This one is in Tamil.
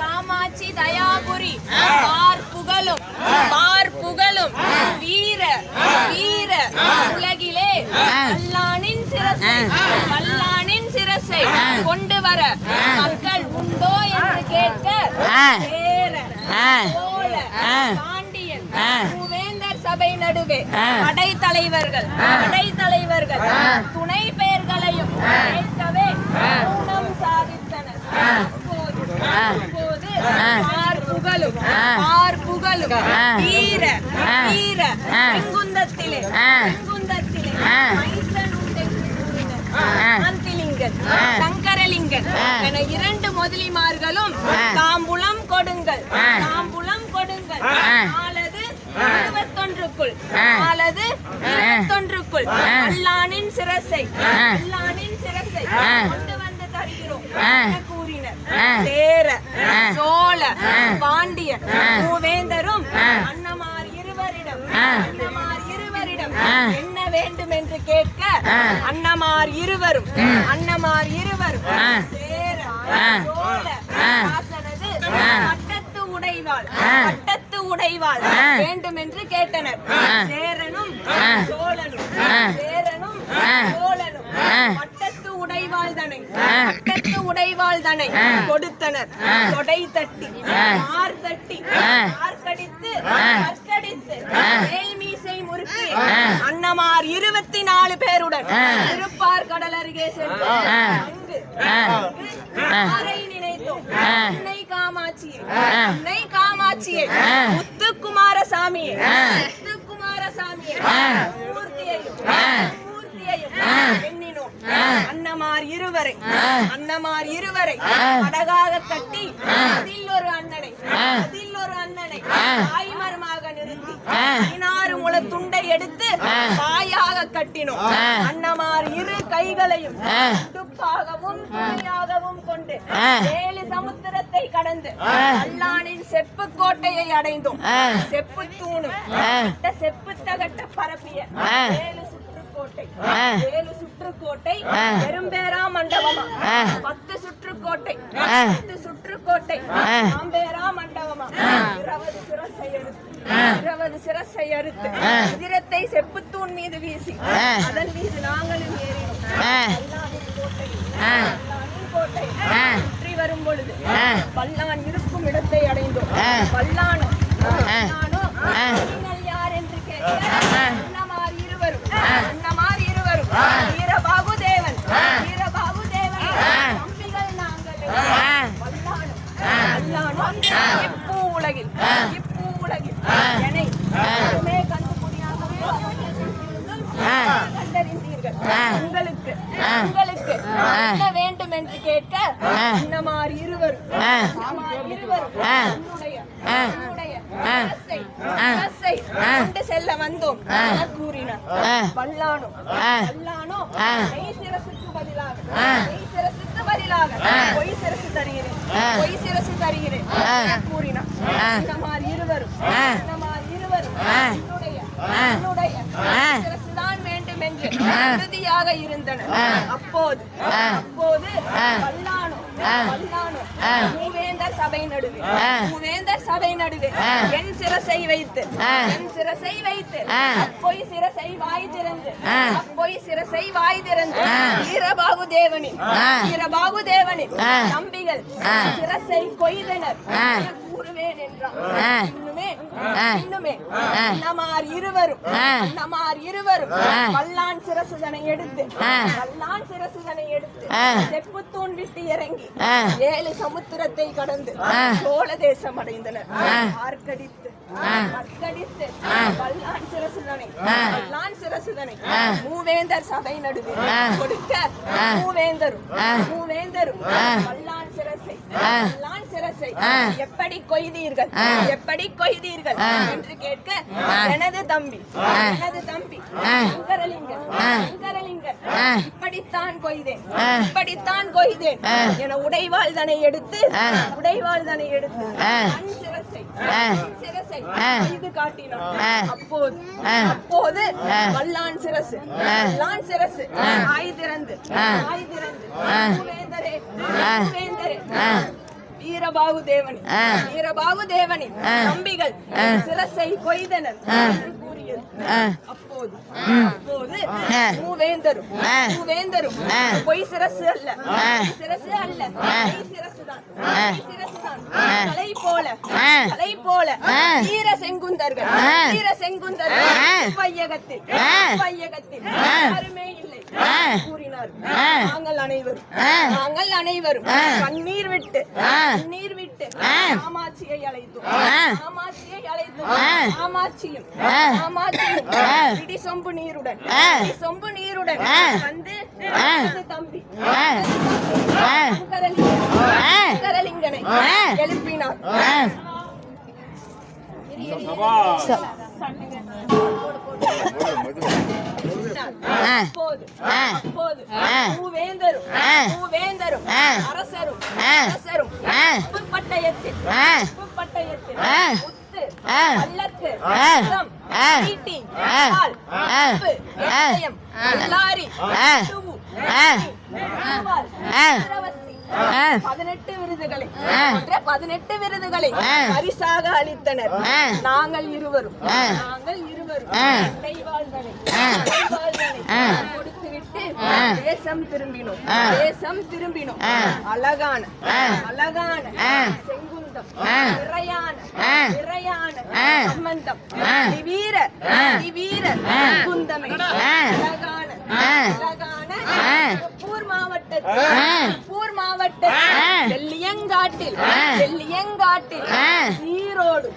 காமாட்சி தயாபுரி. பார் புகழும். பார் புகழும். வீர வீர. உலகிலே வல்லானின் சிரசை. வல்லானின் சிரசை கொண்டு வர மக்கள் உண்டோ என்று கேட்க சேர பாண்டியன் மூவேந்தர் சபை நடுவே. படைத்தலைவர்கள் படைத்தலைவர்கள். துணை பெயர்களையும் கேட்கவே மௌனம் சாதித்தனர் அப்போது அப்போது பார் புகழும் பார் புகழும் வீர வீர சங்கரலிங்கன் என இரண்டு முதலிமார்களும் தாம்புலம் கொடுங்கள். தாம்புலம் கொடுங்கள். ஆளது இருபத்தொன்றுக்குள். ஆளது இருபத்தொன்றுக்குள். அல்லானின் சிரசை. அல்லானின் சிரசை. கொண்டு வந்து தருகிறோம். கூறினர். சேர சோழ பாண்டியன் மூவேந்தரும் அன்னமார் இருவரிடம் இருவரிடம் என்ன வேண்டும் என்று கேட்க அன்னமார் இருவரும் அன்னமார் இருவரும் சேர பட்டத்து உடைவாள் பட்டத்து உடைவாள் வேண்டும் என்று கேட்டனர். சேரனும் சோழனும் சேரனும் சோழனும் பட்டத்து உடைவாள் தனை? பட்டத்து உடைவாள் தனை? கொடுத்தனர். தொடை தட்டி மார் தட்டி மார்க்கடித்து கற்கடித்து மேல் முறுக்கி அன்னமார் இருபத்தி நாலு பேருடன். திருப்பார் கடல் அருகே சென்று காமாட்சியை. காமாட்சியை. முத்துக்குமாரசாமியை. மூர்த்தியையும் அன்னமார் இருவரை. அன்னமார் இருவரை. அடகாக கட்டி அதில் ஒரு அண்ணனை. அதில் ஒரு அண்ணனை. நிறுத்தி பதினாறு முள துண்டை எடுத்து பாயாக கட்டினோம். அன்னமார் இரு கைகளையும் துப்பாகவும் துணையாகவும் கொண்டு ஏழு சமுத்திரத்தை கடந்து அல்லானின் செப்பு கோட்டையை அடைந்தோம். செப்பு தூணும் செப்பு தகட்ட பரப்பிய ஏழு சுற்றுக்கோட்டை. ஏழு சுற்றுக்கோட்டை பெரும்பேரா மண்டபமா? பத்து சுற்றுக்கோட்டை. பத்து சுற்றுக்கோட்டை. ஆம்பேரா மண்டபமா? இருபது சிரசை எடுத்து. இருபது சிரசை அறுத்து உதிரத்தை செப்புத்தூண் மீது வீசி அதன் மீது நாங்களும் அல்லாவின் கோட்டையில் சுற்றி வரும் பொழுது பல்லான் இருக்கும் இடத்தை அடைந்தோம். பல்லானோ நீங்கள் யார் என்று கேட்க அன்னமார் இருவரும் அன்னமார் இருவரும் வீரபாபு தேவன் வீரபாபு தேவன் தம்பிகள் நாங்கள் வல்லானும் வல்லானும் இப்பூ உலகில் இப்பூ உலகில் என்னை மட்டுமே கண்டுபிடியாகவே கண்டறிந்தீர்கள் உங்களுக்கு உங்களுக்கு என்ன வேண்டும் என்று கேட்க அரசை கொண்டு செல்ல வந்தோம் கூறினார். வல்லானோ? நெய் சிரசுக்கு பதிலாக. சிரசுக்கு பதிலாக. பொய் சிரசு தருகிறேன். பொய் சிரசு தருகிறேன் கூறினார். இந்த மாதிரி இருவரும் இருவரும் என்னுடைய என்னுடைய சிரசுதான் வேண்டும் என்று உறுதியாக இருந்தனர் அப்போது அப்போது மூவேந்தர் சபை நடுவே. மூவேந்தர் சபை நடுவே. என் சிரசை வைத்து என் சிரசை வைத்து அப்பொய் சிரசை வாய் திறந்து அப்பொய் சிரசை வாய் திறந்து வீரபாகு தேவனின் வீரபாகு தேவனின் தம்பிகள் சிரசை கொய்தனர். கூறுவேன் என்றார் இன்னுமே அன்னமார் இருவரும் அன்னமார் இருவரும் வல்லான் சிரசுதனை எடுத்து வல்லான் சிரசுதனை எடுத்து செப்புத்தூண் விட்டு இறங்கி ஏழு சமுத்திரத்தை கடந்து சோழ தேசம் அடைந்தனர். ஆர்க்கடித்து மற்கடித்து வல்லான் சிரசுதனை வல்லான் சிரசுதனை மூவேந்தர் சபை நடுவே கொடுக்க மூவேந்தரும் மூவேந்தரும் வல்லான் சிரசை எப்படி கொய்தீர்கள்? எப்படி கொய்தீர்கள்? என்று கேட்க எனது தம்பி எனது தம்பி சங்கரலிங்கன் சங்கரலிங்கன் இப்படித்தான் கொய்தேன் இப்படித்தான் கொய்தேன் என எடுத்து உடைவாள்தனை எடுத்து தன் சிரசை தன் சிரசை இது காட்டினான். அப்போது அப்போது வல்லான் சிரசு வல்லான் சிரசு ஆய் திறந்து ஆய் திறந்து வீரபாகு தேவனி ஆ. வீரபாகு தேவனி. நம்பிகள். சிரசை கொய்தனர். அப்போது. அப்போது. மூவேந்தரும். மூவேந்தரும். பொய் சிரசு அல்ல சிரசு அல்ல ஆ. மெய் சிரசுதான் தலை போல. தலை போல. வீர செங்குந்தர்கள். வீர செங்குந்தர்கள். வையகத்தில். வையகத்தில். யாருமே இல்லை. கூறினார். நாங்கள் அனைவரும். நாங்கள் அனைவரும். கண்ணீர் விட்டு. கண்ணீர் விட்டு. காமாட்சியை அழைத்தோம். காமாட்சியை அழைத்தோம். காமாட்சியும். காமாட்சியும் சொம்பு நீருடன் சொம்பு நீருடன். வந்து தம்பி ஆ. எழுப்பினார். அரசரும். அரசரும். முத்து ஆ. பல்லக்கு. ஈட்டி ஆ. சக்கரவர்த்தி, ஆ. பதினெட்டு விருதுகளை பதினெட்டு விருதுகளை. பரிசாக அளித்தனர். நாங்கள் இருவரும். நாங்கள் இருவரும். கொடுத்துவிட்டு. தேசம் திரும்பினோம். தேசம் திரும்பினோம். அழகான. அழகான. செங்குந்தம். நிறையான. நிறையான ஆ. சம்பந்தம். திவீர ஆ. குந்தமை. அழகான. அழகான. பூர் மாவட்டத்தில். பூர் மாவட்டத்தில் ஈரோடு